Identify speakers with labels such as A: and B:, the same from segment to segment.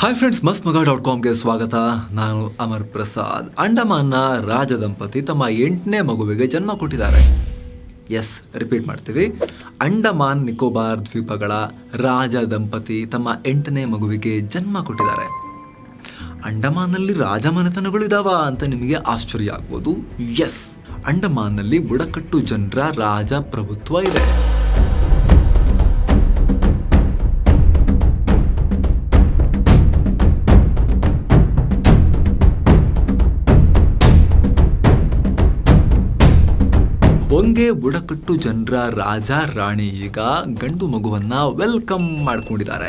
A: Hi friends ಮಸ್ತ್ ಮಗ dot ಕಾಮ್ಗೆ ಸ್ವಾಗತ. ನಾನು ಅಮರ್ ಪ್ರಸಾದ್. ಅಂಡಮಾನ್ನ ರಾಜ ದಂಪತಿ ತಮ್ಮ ಎಂಟನೇ ಮಗುವಿಗೆ ಜನ್ಮ ಕೊಟ್ಟಿದ್ದಾರೆ. ಎಸ್ ರಿಪೀಟ್ ಮಾಡ್ತೀವಿ. ಅಂಡಮಾನ್ ನಿಕೋಬಾರ್ ದ್ವೀಪಗಳ ರಾಜ ದಂಪತಿ ತಮ್ಮ ಎಂಟನೇ ಮಗುವಿಗೆ ಜನ್ಮ ಕೊಟ್ಟಿದ್ದಾರೆ. ಅಂಡಮಾನ್ನಲ್ಲಿ ರಾಜಮನೆತನಗಳು ಇದಾವ ಅಂತ ನಿಮಗೆ ಆಶ್ಚರ್ಯ ಆಗ್ಬೋದು. ಎಸ್ ಅಂಡಮಾನ್ನಲ್ಲಿ ಬುಡಕಟ್ಟು ಜನರ ರಾಜ ಪ್ರಭುತ್ವ ಇದೆ. ಒಂಗೆ ಬುಡಕಟ್ಟು ಜನರ ರಾಜ ರಾಣಿ ಈಗ ಗಂಡು ಮಗುವನ್ನ ವೆಲ್ಕಮ್ ಮಾಡ್ಕೊಂಡಿದ್ದಾರೆ.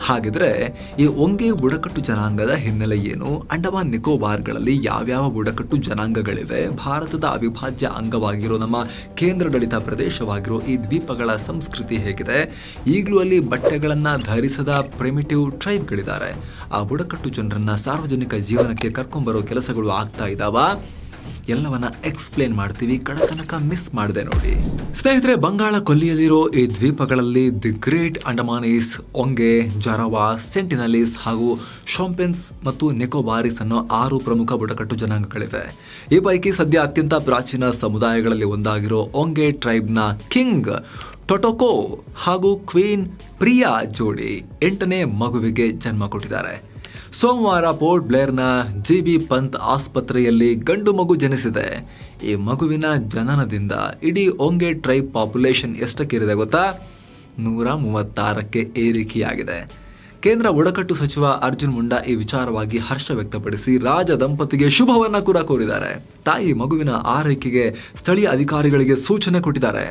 A: ಹಾಗಿದ್ರೆ ಈ ಒಂಗೆ ಬುಡಕಟ್ಟು ಜನಾಂಗದ ಹಿನ್ನೆಲೆ ಏನು? ಅಂಡಮಾನ್ ನಿಕೋಬಾರ್ಗಳಲ್ಲಿ ಯಾವ್ಯಾವ ಬುಡಕಟ್ಟು ಜನಾಂಗಗಳಿವೆ? ಭಾರತದ ಅವಿಭಾಜ್ಯ ಅಂಗವಾಗಿರೋ ನಮ್ಮ ಕೇಂದ್ರಾಡಳಿತ ಪ್ರದೇಶವಾಗಿರೋ ಈ ದ್ವೀಪಗಳ ಸಂಸ್ಕೃತಿ ಹೇಗಿದೆ? ಈಗಲೂ ಅಲ್ಲಿ ಬಟ್ಟೆಗಳನ್ನು ಧರಿಸದ ಪ್ರಿಮಿಟಿವ್ ಟ್ರೈಬ್ಗಳಿದ್ದಾರೆ ಆ ಬುಡಕಟ್ಟು ಜನರನ್ನ ಸಾರ್ವಜನಿಕ ಜೀವನಕ್ಕೆ ಕರ್ಕೊಂಬರೋ ಕೆಲಸಗಳು ಆಗ್ತಾ ಇದಾವ? ಎಲ್ಲವನ್ನ ಎಕ್ಸ್ಪ್ಲೇನ್ ಮಾಡ್ತೀವಿ, ಕಡತನಕ ಮಿಸ್ ಮಾಡಿದೆ ನೋಡಿ. ಸ್ನೇಹಿತರೆ, ಬಂಗಾಳ ಕೊಲ್ಲಿಯಲ್ಲಿರೋ ಈ ದ್ವೀಪಗಳಲ್ಲಿ the great Andamanese Onge Jarawa Sentinelese ಹಾಗೂ ಶಾಂಪೆನ್ಸ್ ಮತ್ತು ನಿಕೋಬಾರಿಸ್ ಅನ್ನೋ ಆರು ಪ್ರಮುಖ ಬುಡಕಟ್ಟು ಜನಾಂಗಗಳಿವೆ. ಈ ಪೈಕಿ ಸದ್ಯ ಅತ್ಯಂತ ಪ್ರಾಚೀನ ಸಮುದಾಯಗಳಲ್ಲಿ ಒಂದಾಗಿರೋ ಒಂಗೆ ಟ್ರೈಬ್ನ ಕಿಂಗ್ ಟೊಟೊಕೋ ಹಾಗೂ ಕ್ವೀನ್ ಪ್ರಿಯಾ ಜೋಡಿ ಎಂಟನೇ ಮಗುವಿಗೆ ಜನ್ಮ ಕೊಟ್ಟಿದ್ದಾರೆ. ಸೋಮವಾರ ಪೋರ್ಟ್ ಬ್ಲೇರ್ನ ಜಿ ಬಿ ಪಂತ್ ಆಸ್ಪತ್ರೆಯಲ್ಲಿ ಗಂಡು ಮಗು ಜನಿಸಿದೆ. ಈ ಮಗುವಿನ ಜನನದಿಂದ ಇಡೀ ಒಂಗೆ ಟ್ರೈಬ್ ಪಾಪ್ಯುಲೇಷನ್ ಎಷ್ಟಕ್ಕಿರಿದೆ ಗೊತ್ತಾ? ನೂರ ಮೂವತ್ತಾರಕ್ಕೆ ಏರಿಕೆಯಾಗಿದೆ. ಕೇಂದ್ರ ಬುಡಕಟ್ಟು ಸಚಿವ ಅರ್ಜುನ್ ಮುಂಡಾ ಈ ವಿಚಾರವಾಗಿ ಹರ್ಷ ವ್ಯಕ್ತಪಡಿಸಿ ರಾಜ ದಂಪತಿಗೆ ಶುಭವನ್ನ ಕೂಡ ಕೋರಿದ್ದಾರೆ. ತಾಯಿ ಮಗುವಿನ ಆರೈಕೆಗೆ ಸ್ಥಳೀಯ ಅಧಿಕಾರಿಗಳಿಗೆ ಸೂಚನೆ ಕೊಟ್ಟಿದ್ದಾರೆ.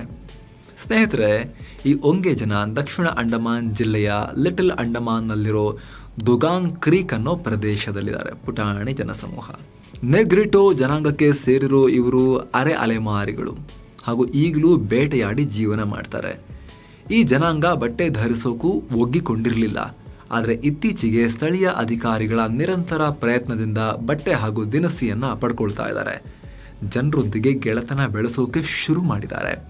A: ಸ್ನೇಹಿತರೆ, ಈ ಒಂಗೆ ಜನ ದಕ್ಷಿಣ ಅಂಡಮಾನ್ ಜಿಲ್ಲೆಯ ಲಿಟಲ್ ಅಂಡಮಾನ್ನಲ್ಲಿರೋ ದುಗಾಂಗ್ ಕ್ರೀಕ್ ಅನ್ನೋ ಪ್ರದೇಶದಲ್ಲಿದ್ದಾರೆ. ಪುಟಾಣಿ ಜನಸಮೂಹ. ನೆಗ್ರಿಟೋ ಜನಾಂಗಕ್ಕೆ ಸೇರಿರೋ ಇವರು ಅರೆ ಅಲೆಮಾರಿಗಳು ಹಾಗೂ ಈಗಲೂ ಬೇಟೆಯಾಡಿ ಜೀವನ ಮಾಡ್ತಾರೆ. ಈ ಜನಾಂಗ ಬಟ್ಟೆ ಧರಿಸೋಕು ಒಗ್ಗಿಕೊಂಡಿರಲಿಲ್ಲ. ಆದರೆ ಇತ್ತೀಚೆಗೆ ಸ್ಥಳೀಯ ಅಧಿಕಾರಿಗಳ ನಿರಂತರ ಪ್ರಯತ್ನದಿಂದ ಬಟ್ಟೆ ಹಾಗೂ ದಿನಸಿಯನ್ನು ಪಡ್ಕೊಳ್ತಾ ಇದ್ದಾರೆ. ಜನರೊಂದಿಗೆ ಗೆಳೆತನ ಬೆಳೆಸೋಕೆ ಶುರು ಮಾಡಿದ್ದಾರೆ.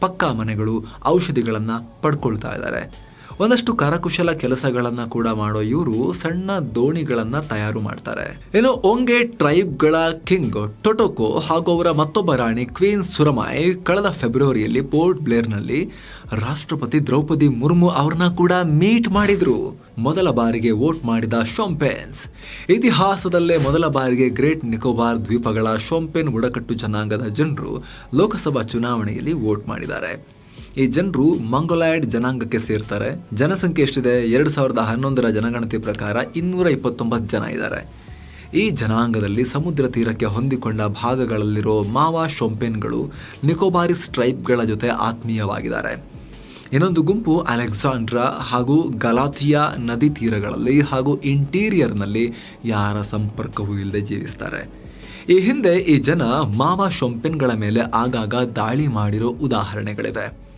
A: ಪಕ್ಕಾ ಮನೆಗಳು ಔಷಧಿಗಳನ್ನು ಪಡ್ಕೊಳ್ತಾ ಇದ್ದಾರೆ. ಒಂದಷ್ಟು ಕರಕುಶಲ ಕೆಲಸಗಳನ್ನ ಕೂಡ ಮಾಡೋ ಇವರು ಸಣ್ಣ ದೋಣಿಗಳನ್ನು ತಯಾರು ಮಾಡ್ತಾರೆ. ಇನ್ನು ಒಂಗೆ ಟ್ರೈಬ್ಗಳ ಕಿಂಗ್ ಟೊಟೊಕೊ ಹಾಗೂ ಅವರ ಮತ್ತೊಬ್ಬ ರಾಣಿ ಕ್ವೀನ್ ಸುರಮಾಯ್ ಕಳೆದ ಫೆಬ್ರವರಿಯಲ್ಲಿ ಪೋರ್ಟ್ ಬ್ಲೇರ್ನಲ್ಲಿ ರಾಷ್ಟ್ರಪತಿ ದ್ರೌಪದಿ ಮುರ್ಮು ಅವ್ರನ್ನ ಕೂಡ ಮೀಟ್ ಮಾಡಿದ್ರು. ಮೊದಲ ಬಾರಿಗೆ ವೋಟ್ ಮಾಡಿದ ಶೋಂಪೆನ್ಸ್ ಇತಿಹಾಸದಲ್ಲೇ ಮೊದಲ ಬಾರಿಗೆ ಗ್ರೇಟ್ ನಿಕೋಬಾರ್ ದ್ವೀಪಗಳ ಶೋಂಪೆನ್ ಬುಡಕಟ್ಟು ಜನಾಂಗದ ಜನರು ಲೋಕಸಭಾ ಚುನಾವಣೆಯಲ್ಲಿ ವೋಟ್ ಮಾಡಿದ್ದಾರೆ. ಈ ಜನರು ಮಂಗೋಲಾಯ್ಡ್ ಜನಾಂಗಕ್ಕೆ ಸೇರ್ತಾರೆ. ಜನಸಂಖ್ಯೆ ಎಷ್ಟಿದೆ? ಎರಡು ಸಾವಿರದ ಹನ್ನೊಂದರ ಜನಗಣತಿ ಪ್ರಕಾರ ಇನ್ನೂರ ಇಪ್ಪತ್ತೊಂಬತ್ತು ಜನ ಇದ್ದಾರೆ. ಈ ಜನಾಂಗದಲ್ಲಿ ಸಮುದ್ರ ತೀರಕ್ಕೆ ಹೊಂದಿಕೊಂಡ ಭಾಗಗಳಲ್ಲಿರೋ ಮಾವಾ ಶೊಂಪೆನ್ಗಳು ನಿಕೋಬಾರಿ ಸ್ಟ್ರೈಪ್ಗಳ ಜೊತೆ ಆತ್ಮೀಯವಾಗಿದ್ದಾರೆ. ಇನ್ನೊಂದು ಗುಂಪು ಅಲೆಕ್ಸಾಂಡ್ರಾ ಹಾಗೂ ಗಲಾಥಿಯಾ ನದಿ ತೀರಗಳಲ್ಲಿ ಹಾಗೂ ಇಂಟೀರಿಯರ್ನಲ್ಲಿ ಯಾರ ಸಂಪರ್ಕವೂ ಇಲ್ಲದೆ ಜೀವಿಸ್ತಾರೆ. ಈ ಹಿಂದೆ ಈ ಜನ ಮಾವಾ ಶೊಂಪೆನ್ಗಳ ಮೇಲೆ ಆಗಾಗ ದಾಳಿ ಮಾಡಿರೋ ಉದಾಹರಣೆಗಳಿವೆ.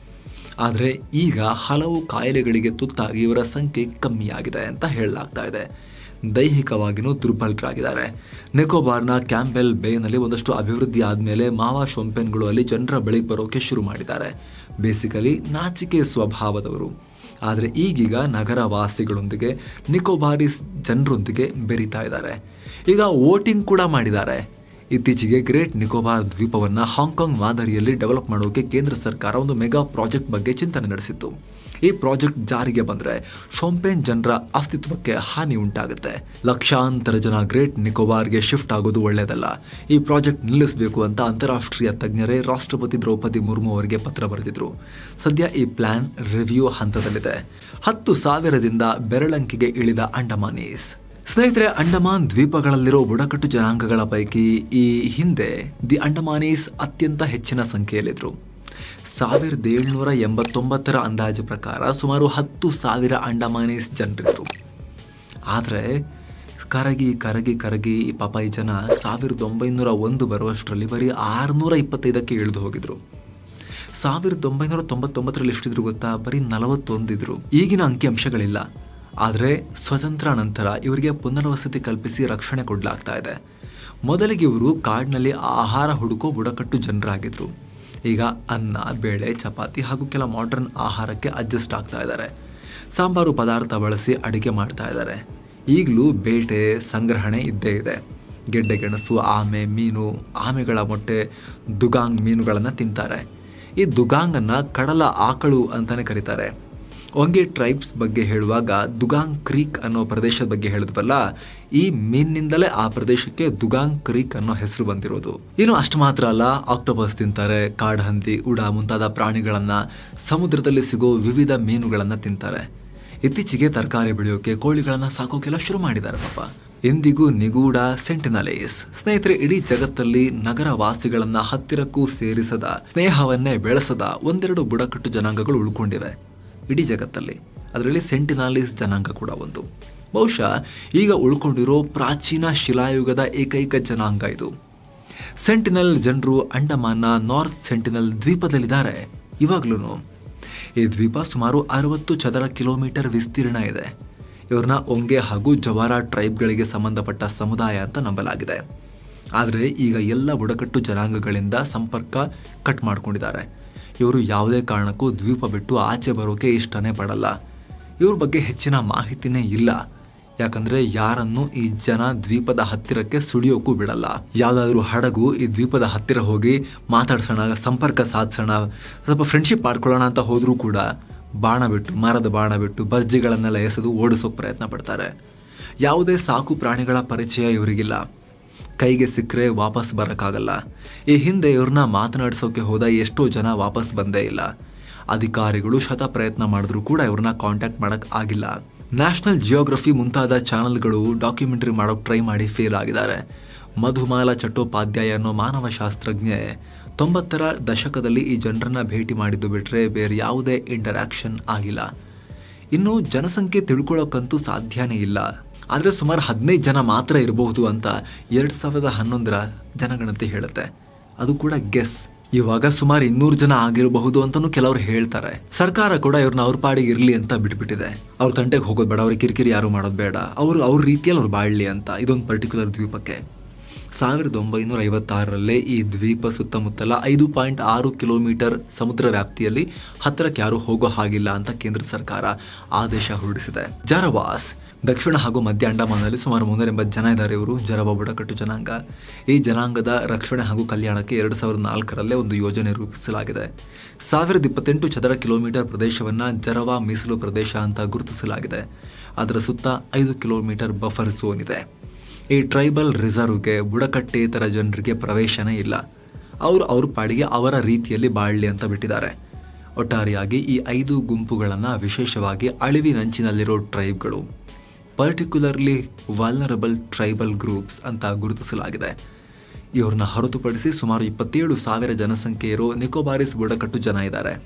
A: ಆದರೆ ಈಗ ಹಲವು ಕಾಯಿಲೆಗಳಿಗೆ ತುತ್ತಾಗಿ ಇವರ ಸಂಖ್ಯೆ ಕಮ್ಮಿಯಾಗಿದೆ ಅಂತ ಹೇಳಲಾಗ್ತಾ ಇದೆ. ದೈಹಿಕವಾಗಿಯೂ ದುರ್ಬಲರಾಗಿದ್ದಾರೆ. ನಿಕೋಬಾರ್ನ ಕ್ಯಾಂಬೆಲ್ ಬೇನಲ್ಲಿ ಒಂದಷ್ಟು ಅಭಿವೃದ್ಧಿ ಆದಮೇಲೆ ಮಾವಾ ಶೊಂಪೆನ್ಗಳು ಅಲ್ಲಿ ಜನರ ಬಳಿಗೆ ಬರೋಕೆ ಶುರು ಮಾಡಿದ್ದಾರೆ. ಬೇಸಿಕಲಿ ನಾಚಿಕೆ ಸ್ವಭಾವದವರು. ಆದರೆ ಈಗೀಗ ನಗರ ವಾಸಿಗಳೊಂದಿಗೆ ನಿಕೋಬಾರಿಸ್ ಜನರೊಂದಿಗೆ ಬೆರೀತಾ ಇದ್ದಾರೆ. ಈಗ ವೋಟಿಂಗ್ ಕೂಡ ಮಾಡಿದ್ದಾರೆ. ಇತ್ತೀಚೆಗೆ ಗ್ರೇಟ್ ನಿಕೋಬಾರ್ ದ್ವೀಪವನ್ನು ಹಾಂಗ್ಕಾಂಗ್ ಮಾದರಿಯಲ್ಲಿ ಡೆವಲಪ್ ಮಾಡೋಕೆ ಕೇಂದ್ರ ಸರ್ಕಾರ ಒಂದು ಮೆಗಾ ಪ್ರಾಜೆಕ್ಟ್ ಬಗ್ಗೆ ಚಿಂತನೆ ನಡೆಸಿತ್ತು. ಈ ಪ್ರಾಜೆಕ್ಟ್ ಜಾರಿಗೆ ಬಂದರೆ ಶೋಂಪೇನ್ ಜನರ ಅಸ್ತಿತ್ವಕ್ಕೆ ಹಾನಿ ಉಂಟಾಗುತ್ತೆ. ಲಕ್ಷಾಂತರ ಜನ ಗ್ರೇಟ್ ನಿಕೋಬಾರ್ಗೆ ಶಿಫ್ಟ್ ಆಗೋದು ಒಳ್ಳೆಯದಲ್ಲ. ಈ ಪ್ರಾಜೆಕ್ಟ್ ನಿಲ್ಲಿಸಬೇಕು ಅಂತ ಅಂತಾರಾಷ್ಟ್ರೀಯ ತಜ್ಞರೇ ರಾಷ್ಟ್ರಪತಿ ದ್ರೌಪದಿ ಮುರ್ಮು ಅವರಿಗೆ ಪತ್ರ ಬರೆದಿದ್ರು. ಸದ್ಯ ಈ ಪ್ಲಾನ್ ರಿವ್ಯೂ ಹಂತದಲ್ಲಿದೆ. ಹತ್ತು ಸಾವಿರದಿಂದ ಬೆರಳಂಕಿಗೆ ಇಳಿದ ಅಂಡಮಾನೀಸ್. ಸ್ನೇಹಿತರೆ, ಅಂಡಮಾನ್ ದ್ವೀಪಗಳಲ್ಲಿರೋ ಬುಡಕಟ್ಟು ಜನಾಂಗಗಳ ಪೈಕಿ ಈ ಹಿಂದೆ ದಿ ಅಂಡಮಾನೀಸ್ ಅತ್ಯಂತ ಹೆಚ್ಚಿನ ಸಂಖ್ಯೆಯಲ್ಲಿದ್ದರು ಸಾವಿರದ ಏಳ್ನೂರ ಎಂಬತ್ತೊಂಬತ್ತರ ಅಂದಾಜು ಪ್ರಕಾರ ಸುಮಾರು ಹತ್ತು ಸಾವಿರ ಅಂಡಮಾನೀಸ್ ಜನರಿದ್ದರು ಆದರೆ, ಕರಗಿ ಕರಗಿ ಕರಗಿ ಪಾಪ ಈ ಜನ ಸಾವಿರದ ಒಂಬೈನೂರ ಒಂದು ಬರುವಷ್ಟರಲ್ಲಿ ಬರೀ ಆರುನೂರ ಇಪ್ಪತ್ತೈದಕ್ಕೆ ಇಳಿದು ಹೋಗಿದ್ರು. ಸಾವಿರದ ಒಂಬೈನೂರ ತೊಂಬತ್ತೊಂಬತ್ತರಲ್ಲಿ ಎಷ್ಟಿದ್ರು ಗೊತ್ತಾ? ಬರೀ ನಲವತ್ತೊಂದಿದ್ರು. ಈಗಿನ ಅಂಕಿಅಂಶಗಳಿಲ್ಲ ಆದರೆ ಸ್ವತಂತ್ರ ನಂತರ ಇವರಿಗೆ ಪುನರ್ವಸತಿ ಕಲ್ಪಿಸಿ ರಕ್ಷಣೆ ಕೊಡಲಾಗ್ತಾ ಇದೆ. ಮೊದಲಿಗೆ ಇವರು ಕಾಡಿನಲ್ಲಿ ಆಹಾರ ಹುಡುಕೋ ಬುಡಕಟ್ಟು ಜನರಾಗಿದ್ದರು ಈಗ ಅನ್ನ, ಬೇಳೆ, ಚಪಾತಿ ಹಾಗೂ ಕೆಲ ಮಾಡರ್ನ್ ಆಹಾರಕ್ಕೆ ಅಡ್ಜಸ್ಟ್ ಆಗ್ತಾ ಇದ್ದಾರೆ. ಸಾಂಬಾರು ಪದಾರ್ಥ ಬಳಸಿ ಅಡುಗೆ ಮಾಡ್ತಾ ಇದ್ದಾರೆ. ಈಗಲೂ ಬೇಟೆ, ಸಂಗ್ರಹಣೆ ಇದ್ದೇ ಇದೆ. ಗೆಡ್ಡೆ, ಗೆಣಸು, ಆಮೆ, ಮೀನು, ಆಮೆಗಳ ಮೊಟ್ಟೆ, ದುಗಾಂಗ್ ಮೀನುಗಳನ್ನು ತಿಂತಾರೆ. ಈ ದುಗಾಂಗನ್ನು ಕಡಲ ಆಕಳು ಅಂತಲೇ ಕರೀತಾರೆ. ಒಂಗೆ ಟ್ರೈಬ್ಸ್ ಬಗ್ಗೆ ಹೇಳುವಾಗ ದುಗಾಂಗ್ ಕ್ರೀಕ್ ಅನ್ನೋ ಪ್ರದೇಶದ ಬಗ್ಗೆ ಹೇಳಿದ್ವಲ್ಲ, ಈ ಮೀನಿನಿಂದಲೇ ಆ ಪ್ರದೇಶಕ್ಕೆ ದುಗಾಂಗ್ ಕ್ರೀಕ್ ಅನ್ನೋ ಹೆಸರು ಬಂದಿರೋದು. ಇನ್ನು ಅಷ್ಟು ಮಾತ್ರ ಅಲ್ಲ, ಆಕ್ಟೋಪಸ್ ತಿಂತಾರೆ, ಕಾಡಹಂದಿ, ಉಡ ಮುಂತಾದ ಪ್ರಾಣಿಗಳನ್ನ ಸಮುದ್ರದಲ್ಲಿ ಸಿಗೋ ವಿವಿಧ ಮೀನುಗಳನ್ನ ತಿಂತಾರೆ. ಇತ್ತೀಚೆಗೆ ತರಕಾರಿ ಬೆಳೆಯೋಕೆ ಕೋಳಿಗಳನ್ನ ಸಾಕೋಕೆಲ್ಲ ಶುರು ಮಾಡಿದ್ದಾರೆ ಪಾಪ. ಎಂದಿಗೂ ನಿಗೂಢ ಸೆಂಟಿನಲೇಸ್. ಸ್ನೇಹಿತರೆ, ಇಡೀ ಜಗತ್ತಲ್ಲಿ ನಗರ ವಾಸಿಗಳನ್ನ ಹತ್ತಿರಕ್ಕೂ ಸೇರಿಸದ, ಸ್ನೇಹವನ್ನೇ ಬೆಳೆಸದ ಒಂದೆರಡು ಬುಡಕಟ್ಟು ಜನಾಂಗಗಳು ಉಳ್ಕೊಂಡಿವೆ. ಇಡೀ ಜಗತ್ತಲ್ಲಿ, ಅದರಲ್ಲಿ ಸೆಂಟಿನಾಲಿಸ್ ಜನಾಂಗ ಕೂಡ ಒಂದು. ಬಹುಶಃ ಈಗ ಉಳ್ಕೊಂಡಿರೋ ಪ್ರಾಚೀನ ಶಿಲಾಯುಗದ ಏಕೈಕ ಜನಾಂಗ ಇದು. ಸೆಂಟಿನಲ್ ಜನರು ಅಂಡಮಾನ್ನ ನಾರ್ತ್ ಸೆಂಟಿನಲ್ ದ್ವೀಪದಲ್ಲಿದ್ದಾರೆ ಇವಾಗ್ಲೂ ಈ ದ್ವೀಪ ಸುಮಾರು ಅರವತ್ತು ಚದರ ಕಿಲೋಮೀಟರ್ ವಿಸ್ತೀರ್ಣ ಇದೆ. ಇವ್ರನ್ನ ಒಂಗೆ ಹಾಗೂ ಜವಾರ ಟ್ರೈಬ್ಗಳಿಗೆ ಸಂಬಂಧಪಟ್ಟ ಸಮುದಾಯ ಅಂತ ನಂಬಲಾಗಿದೆ. ಆದರೆ ಈಗ ಎಲ್ಲ ಬುಡಕಟ್ಟು ಜನಾಂಗಗಳಿಂದ ಸಂಪರ್ಕ ಕಟ್ ಮಾಡ್ಕೊಂಡಿದ್ದಾರೆ. ಇವರು ಯಾವುದೇ ಕಾರಣಕ್ಕೂ ದ್ವೀಪ ಬಿಟ್ಟು ಆಚೆ ಬರೋಕೆ ಇಷ್ಟನೇ ಪಡಲ್ಲ. ಇವ್ರ ಬಗ್ಗೆ ಹೆಚ್ಚಿನ ಮಾಹಿತಿನೇ ಇಲ್ಲ. ಯಾಕಂದ್ರೆ ಯಾರನ್ನು ಈ ಜನ ದ್ವೀಪದ ಹತ್ತಿರಕ್ಕೆ ಸುಳಿಯೋಕ್ಕೂ ಬಿಡಲ್ಲ. ಯಾವ್ದಾದ್ರು ಹಡಗು ಈ ದ್ವೀಪದ ಹತ್ತಿರ ಹೋಗಿ ಮಾತಾಡ್ಸೋಣ, ಸಂಪರ್ಕ ಸಾಧಿಸೋಣ, ಸ್ವಲ್ಪ ಫ್ರೆಂಡ್ಶಿಪ್ ಮಾಡ್ಕೊಳ್ಳೋಣ ಅಂತ ಹೋದ್ರೂ ಕೂಡ ಬಾಣ ಬಿಟ್ಟು, ಮರದ ಬಾಣ ಬಿಟ್ಟು ಬರ್ಜಿಗಳನ್ನೆಲ್ಲ ಎಸೆದು ಓಡಿಸೋಕೆ ಪ್ರಯತ್ನ ಪಡ್ತಾರೆ. ಯಾವುದೇ ಸಾಕು ಪ್ರಾಣಿಗಳ ಪರಿಚಯ ಇವರಿಗಿಲ್ಲ. ಕೈಗೆ ಸಿಕ್ಕರೆ ವಾಪಸ್ ಬರೋಕ್ಕಾಗಲ್ಲ. ಈ ಹಿಂದೆ ಇವ್ರನ್ನ ಮಾತನಾಡಿಸೋಕೆ ಹೋದ ಎಷ್ಟೋ ಜನ ವಾಪಸ್ ಬಂದೇ ಇಲ್ಲ. ಅಧಿಕಾರಿಗಳು ಶತ ಪ್ರಯತ್ನ ಮಾಡಿದ್ರು ಕೂಡ ಇವ್ರನ್ನ ಕಾಂಟ್ಯಾಕ್ಟ್ ಮಾಡಕ್ ಆಗಿಲ್ಲ. ನ್ಯಾಷನಲ್ ಜಿಯೋಗ್ರಫಿ ಮುಂತಾದ ಚಾನೆಲ್ಗಳು ಡಾಕ್ಯುಮೆಂಟ್ರಿ ಮಾಡೋಕೆ ಟ್ರೈ ಮಾಡಿ ಫೇಲ್ ಆಗಿದ್ದಾರೆ. ಮಧುಮಾಲ ಚಟ್ಟೋಪಾಧ್ಯಾಯ ಅನ್ನೋ ಮಾನವಶಾಸ್ತ್ರಜ್ಞೆ ತೊಂಬತ್ತರ ದಶಕದಲ್ಲಿ ಈ ಜನರನ್ನ ಭೇಟಿ ಮಾಡಿದ್ದು ಬಿಟ್ರೆ ಬೇರೆ ಯಾವುದೇ ಇಂಟರಾಕ್ಷನ್ ಆಗಿಲ್ಲ. ಇನ್ನು ಜನಸಂಖ್ಯೆ ತಿಳ್ಕೊಳ್ಳೋಕ್ಕಂತೂ ಸಾಧ್ಯನೇ ಇಲ್ಲ. ಆದರೆ ಸುಮಾರು ಹದಿನೈದು ಜನ ಮಾತ್ರ ಇರಬಹುದು ಅಂತ ಎರಡು ಸಾವಿರದ ಹನ್ನೊಂದರ ಜನಗಣತಿ ಹೇಳುತ್ತೆ. ಅದು ಕೂಡ ಗೆಸ್. ಇವಾಗ ಸುಮಾರು ಇನ್ನೂರು ಜನ ಆಗಿರಬಹುದು ಅಂತಲೂ ಕೆಲವರು ಹೇಳ್ತಾರೆ. ಸರ್ಕಾರ ಕೂಡ ಇವ್ರನ್ನ ಅವ್ರ ಪಾಡಿಗೆ ಇರಲಿ ಅಂತ ಬಿಟ್ಬಿಟ್ಟಿದೆ. ಅವ್ರ ತಂಟೆಗೆ ಹೋಗೋದು ಬೇಡ, ಅವ್ರಿಗೆ ಕಿರಿಕಿರಿ ಯಾರು ಮಾಡೋದು ಬೇಡ. ಅವರು ಅವ್ರ ರೀತಿಯಲ್ಲಿ ಅವ್ರು ಬಾಳಲಿ ಅಂತ ಇದೊಂದು ಪರ್ಟಿಕ್ಯುಲರ್ ದ್ವೀಪಕ್ಕೆ. ಸಾವಿರದ ಒಂಬೈನೂರ ಐವತ್ತಾರರಲ್ಲೇ ಈ ದ್ವೀಪ ಸುತ್ತಮುತ್ತಲ ಐದು ಪಾಯಿಂಟ್ ಆರು ಕಿಲೋಮೀಟರ್ ಸಮುದ್ರ ವ್ಯಾಪ್ತಿಯಲ್ಲಿ ಹತ್ತಿರಕ್ಕೆ ಯಾರು ಹೋಗೋ ಹಾಗಿಲ್ಲ ಅಂತ ಕೇಂದ್ರ ಸರ್ಕಾರ ಆದೇಶ ಹೊರಡಿಸಿದೆ. ಜಾರವಾಸ್ ದಕ್ಷಿಣ ಹಾಗೂ ಮಧ್ಯ ಅಂಡಮಾನಲ್ಲಿ ಸುಮಾರು ಮುನ್ನೂರ ಎಂಬತ್ತು ಜನ ಇದ್ದಾರೆ. ಇವರು ಜರವ ಬುಡಕಟ್ಟು ಜನಾಂಗ. ಈ ಜನಾಂಗದ ರಕ್ಷಣೆ ಹಾಗೂ ಕಲ್ಯಾಣಕ್ಕೆ ಎರಡು ಸಾವಿರದ ನಾಲ್ಕರಲ್ಲೇ ಒಂದು ಯೋಜನೆ ರೂಪಿಸಲಾಗಿದೆ. ಸಾವಿರದ ಇಪ್ಪತ್ತೆಂಟು ಚದರ ಕಿಲೋಮೀಟರ್ ಪ್ರದೇಶವನ್ನು ಜರವ ಮೀಸಲು ಪ್ರದೇಶ ಅಂತ ಗುರುತಿಸಲಾಗಿದೆ. ಅದರ ಸುತ್ತ ಐದು ಕಿಲೋಮೀಟರ್ ಬಫರ್ ಝೋನ್ ಇದೆ. ಈ ಟ್ರೈಬಲ್ ರಿಸರ್ವ್ಗೆ ಬುಡಕಟ್ಟೇತರ ಜನರಿಗೆ ಪ್ರವೇಶನೇ ಇಲ್ಲ. ಅವರು ಅವ್ರ ಪಾಡಿಗೆ ಅವರ ರೀತಿಯಲ್ಲಿ ಬಾಳಲಿ ಅಂತ ಬಿಟ್ಟಿದ್ದಾರೆ. ಒಟ್ಟಾರೆಯಾಗಿ ಈ ಐದು ಗುಂಪುಗಳನ್ನು ವಿಶೇಷವಾಗಿ ಅಳಿವಿನಂಚಿನಲ್ಲಿರೋ ಟ್ರೈಬ್ಗಳು. ಪರ್ಟಿಕ್ಯುಲರ್ಲಿ ವಾಲ್ನರಬಲ್ ಟ್ರೈಬಲ್ ಗ್ರೂಪ್ಸ್ ಅಂತ ಗುರುತಿಸಲಾಗಿದೆ. ಇವ್ರನ್ನ ಹೊರತುಪಡಿಸಿ ಸುಮಾರು ಇಪ್ಪತ್ತೇಳು ಸಾವಿರ ಜನಸಂಖ್ಯೆ ಇರೋ ನಿಕೋಬಾರಿಸ್ ಬುಡಕಟ್ಟು ಜನ ಇದ್ದಾರೆ.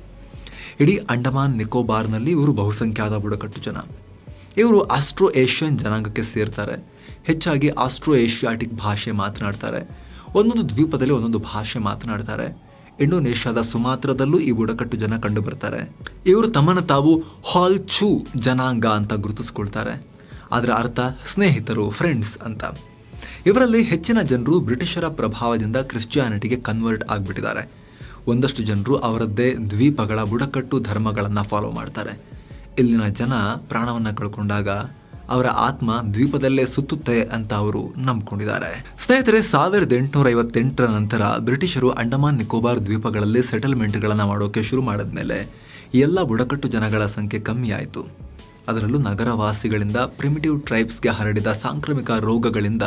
A: ಇಡೀ ಅಂಡಮಾನ್ ನಿಕೋಬಾರ್ನಲ್ಲಿ ಇವರು ಬಹುಸಂಖ್ಯಾತ ಬುಡಕಟ್ಟು ಜನ. ಇವರು ಆಸ್ಟ್ರೋ ಏಷ್ಯನ್ ಜನಾಂಗಕ್ಕೆ ಸೇರ್ತಾರೆ. ಹೆಚ್ಚಾಗಿ ಆಸ್ಟ್ರೋ ಏಷ್ಯಾಟಿಕ್ ಭಾಷೆ ಮಾತನಾಡ್ತಾರೆ. ಒಂದೊಂದು ದ್ವೀಪದಲ್ಲಿ ಒಂದೊಂದು ಭಾಷೆ ಮಾತನಾಡ್ತಾರೆ. ಇಂಡೋನೇಷ್ಯಾದ ಸುಮಾತ್ರದಲ್ಲೂ ಈ ಬುಡಕಟ್ಟು ಜನ ಕಂಡುಬರ್ತಾರೆ. ಇವರು ತಮ್ಮನ್ನು ತಾವು ಹಾಲ್ಚು ಜನಾಂಗ ಅಂತ ಗುರುತಿಸ್ಕೊಳ್ತಾರೆ. ಅದರ ಅರ್ಥ ಸ್ನೇಹಿತರು ಫ್ರೆಂಡ್ಸ್ ಅಂತ. ಇವರಲ್ಲಿ ಹೆಚ್ಚಿನ ಜನರು ಬ್ರಿಟಿಷರ ಪ್ರಭಾವದಿಂದ ಕ್ರಿಶ್ಚಿಯಾನಿಟಿಗೆ ಕನ್ವರ್ಟ್ ಆಗಿಬಿಟ್ಟಿದ್ದಾರೆ. ಒಂದಷ್ಟು ಜನರು ಅವರದ್ದೇ ದ್ವೀಪಗಳ ಬುಡಕಟ್ಟು ಧರ್ಮಗಳನ್ನು ಫಾಲೋ ಮಾಡ್ತಾರೆ. ಇಲ್ಲಿನ ಜನ ಪ್ರಾಣವನ್ನು ಕಳ್ಕೊಂಡಾಗ ಅವರ ಆತ್ಮ ದ್ವೀಪದಲ್ಲೇ ಸುತ್ತುತ್ತೆ ಅಂತ ಅವರು ನಂಬ್ಕೊಂಡಿದ್ದಾರೆ. ಸ್ನೇಹಿತರೆ, ಸಾವಿರದ ಎಂಟುನೂರ ಐವತ್ತೆಂಟರ ನಂತರ ಬ್ರಿಟಿಷರು ಅಂಡಮಾನ್ ನಿಕೋಬಾರ್ ದ್ವೀಪಗಳಲ್ಲಿ ಸೆಟಲ್ಮೆಂಟ್ಗಳನ್ನು ಮಾಡೋಕೆ ಶುರು ಮಾಡಿದ್ಮೇಲೆ ಎಲ್ಲ ಬುಡಕಟ್ಟು ಜನಗಳ ಸಂಖ್ಯೆ ಕಮ್ಮಿ ಆಯಿತು. ಅದರಲ್ಲೂ ನಗರವಾಸಿಗಳಿಂದ ಪ್ರಿಮಿಟಿವ್ ಟ್ರೈಬ್ಸ್ಗೆ ಹರಡಿದ ಸಾಂಕ್ರಾಮಿಕ ರೋಗಗಳಿಂದ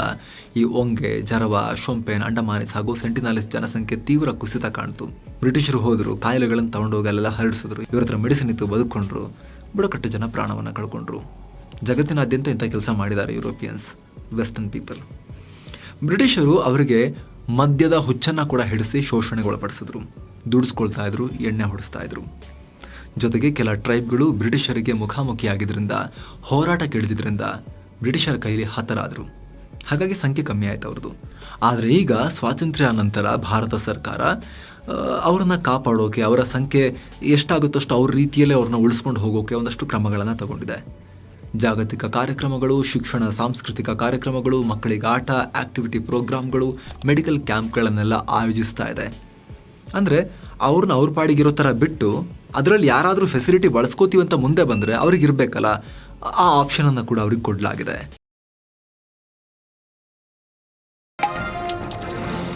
A: ಈ ಒಂಗೆ ಜರವ, ಶೊಂಪೇನ್ ಅಂಡಮಾನಿಸ್ ಹಾಗೂ ಸೆಂಟಿನಾಲಿಸ್ ಜನಸಂಖ್ಯೆ ತೀವ್ರ ಕುಸಿತ ಕಾಣ್ತು. ಬ್ರಿಟಿಷರು ಹೋದರು, ಕಾಯಿಲೆಗಳನ್ನು ತಗೊಂಡೋಗಿ ಅಲ್ಲೆಲ್ಲ ಹರಡಿಸಿದ್ರು. ಇವ್ರ ಹತ್ರ ಮೆಡಿಸಿನ್ ಇತ್ತು ಬದುಕೊಂಡ್ರು ಬುಡಕಟ್ಟು ಜನ ಪ್ರಾಣವನ್ನು ಕಳ್ಕೊಂಡ್ರು. ಜಗತ್ತಿನಾದ್ಯಂತ ಇಂಥ ಕೆಲಸ ಮಾಡಿದ್ದಾರೆ ಯುರೋಪಿಯನ್ಸ್ ವೆಸ್ಟರ್ನ್ ಪೀಪಲ್ ಬ್ರಿಟಿಷರು ಅವರಿಗೆ ಮದ್ಯದ ಹುಚ್ಚನ್ನ ಕೂಡ ಹಿಡಿಸಿ ಶೋಷಣೆಗೆ ಒಳಪಡಿಸಿದ್ರು ದುಡಿಸ್ಕೊಳ್ತಾ ಇದ್ರು, ಎಣ್ಣೆ ಹೊಡಿಸ್ತಾ ಇದ್ರು. ಜೊತೆಗೆ ಕೆಲ ಟ್ರೈಬ್ಗಳು ಬ್ರಿಟಿಷರಿಗೆ ಮುಖಾಮುಖಿಯಾಗಿದ್ದರಿಂದ ಹೋರಾಟ ಕೇಳಿದ್ರಿಂದ ಬ್ರಿಟಿಷರ ಕೈಲಿ ಹತರಾದರು. ಹಾಗಾಗಿ ಸಂಖ್ಯೆ ಕಮ್ಮಿ ಆಯ್ತು ಅವ್ರದ್ದು. ಆದರೆ ಈಗ ಸ್ವಾತಂತ್ರ್ಯ ನಂತರ ಭಾರತ ಸರ್ಕಾರ ಅವ್ರನ್ನ ಕಾಪಾಡೋಕೆ, ಅವರ ಸಂಖ್ಯೆ ಎಷ್ಟಾಗುತ್ತಷ್ಟು ಅವ್ರ ರೀತಿಯಲ್ಲೇ ಅವ್ರನ್ನ ಉಳಿಸ್ಕೊಂಡು ಹೋಗೋಕೆ ಒಂದಷ್ಟು ಕ್ರಮಗಳನ್ನು ತಗೊಂಡಿದೆ. ಜಾಗತಿಕ ಕಾರ್ಯಕ್ರಮಗಳು, ಶಿಕ್ಷಣ, ಸಾಂಸ್ಕೃತಿಕ ಕಾರ್ಯಕ್ರಮಗಳು, ಮಕ್ಕಳಿಗೆ ಆಟ, ಆಕ್ಟಿವಿಟಿ ಪ್ರೋಗ್ರಾಮ್ಗಳು, ಮೆಡಿಕಲ್ ಕ್ಯಾಂಪ್ಗಳನ್ನೆಲ್ಲ ಆಯೋಜಿಸ್ತಾ ಇದೆ. ಅಂದರೆ ಅವ್ರನ್ನ ಅವ್ರ ಪಾಡಿಗಿರೋ ಥರ ಬಿಟ್ಟು ಅದರಲ್ಲಿ ಯಾರಾದರೂ ಫೆಸಿಲಿಟಿ ಬಳಸ್ಕೋತೀವಿ ಅಂತ ಮುಂದೆ ಬಂದರೆ ಅವ್ರಿಗೆ ಇರಬೇಕಲ್ಲ ಆ ಆಪ್ಷನನ್ನು ಕೂಡ ಅವ್ರಿಗೆ ಕೊಡಲಾಗಿದೆ.